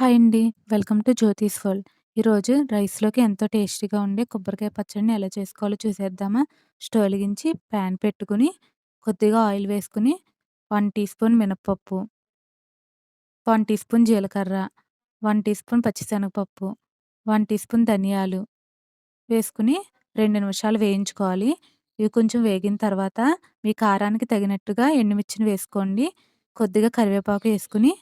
Hi అండి. Welcome to Jyothi's world. ఈరోజు రైస్‌లోకి ఎంతో టేస్టీగా ఉండే కొబ్బరికాయ పచ్చడిని ఎలా చేసుకోవాలో చూసేద్దామా? స్టవ్ వెలిగించి ప్యాన్ పెట్టుకొని, కొద్దిగా ఆయిల్ వేసుకొని, 1 టీ స్పూన్ మినపప్పు, 1 టీ స్పూన్ జీలకర్ర, 1 టీ స్పూన్ పచ్చిశనగపప్పు, 1 టీ స్పూన్ ధనియాలు వేసుకుని 2 నిమిషాలు వేయించుకోవాలి. ఇవి కొంచెం వేగిన తర్వాత మీ కారానికి తగినట్టుగా ఎండుమిర్చిని వేసుకోండి. కొద్దిగా కరివేపాకు వేసుకుని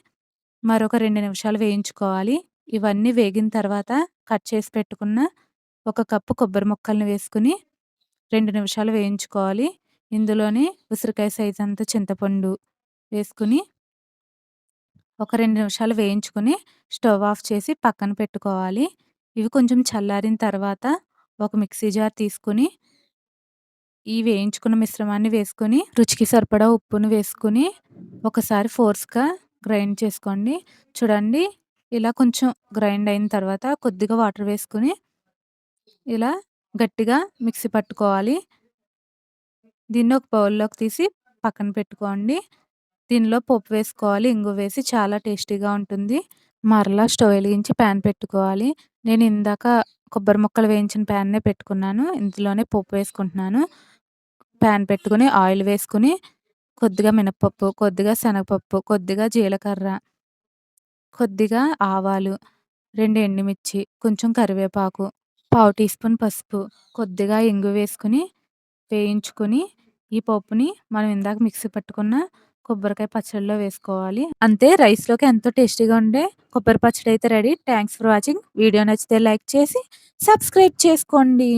మరొక 2 నిమిషాలు వేయించుకోవాలి. ఇవన్నీ వేగిన తర్వాత కట్ చేసి పెట్టుకున్న ఒక కప్పు కొబ్బరి ముక్కల్ని వేసుకొని 2 నిమిషాలు వేయించుకోవాలి. ఇందులోనే ఉసిరికాయ సైజ్ అంత చింతపండు వేసుకొని ఒక 2 నిమిషాలు వేయించుకొని స్టవ్ ఆఫ్ చేసి పక్కన పెట్టుకోవాలి. ఇవి కొంచెం చల్లారిన తర్వాత ఒక మిక్సీ జార్ తీసుకొని ఈ వేయించుకున్న మిశ్రమాన్ని వేసుకొని రుచికి సరిపడా ఉప్పును వేసుకొని ఒకసారి ఫోర్స్‌గా గ్రైండ్ చేసుకోండి. చూడండి ఇలా కొంచెం గ్రైండ్ అయిన తర్వాత కొద్దిగా వాటర్ వేసుకొని ఇలా గట్టిగా మిక్సీ పట్టుకోవాలి. దీన్ని ఒక బౌల్‌లోకి తీసి పక్కన పెట్టుకోండి. దీనిలో పప్పు వేసుకోవాలి. ఇంగువ వేసి చాలా టేస్టీగా ఉంటుంది. మరలా స్టవ్ వెలిగించి ప్యాన్ పెట్టుకోవాలి. నేను ఇందాక కొబ్బరి ముక్కలు వేయించిన ప్యాన్‌నే పెట్టుకున్నాను. ఇందులోనే పప్పు వేసుకుంటున్నాను. ప్యాన్ పెట్టుకుని ఆయిల్ వేసుకుని కొద్దిగా మినపప్పు, కొద్దిగా శనగపప్పు, కొద్దిగా జీలకర్ర, కొద్దిగా ఆవాలు, 2 ఎండుమిర్చి, కొంచెం కరివేపాకు, పావు టీ స్పూన్ పసుపు, కొద్దిగా ఇంగువ వేసుకొని వేయించుకొని ఈ పప్పుని మనం ఇందాక మిక్సీ పట్టుకున్న కొబ్బరికాయ పచ్చడిలో వేసుకోవాలి. అంతే రైస్‌లోకి ఎంతో టేస్టీగా ఉండే కొబ్బరి పచ్చడి అయితే ready. Thanks for watching. Video నచ్చితే లైక్ చేసి సబ్స్క్రైబ్ చేసుకోండి.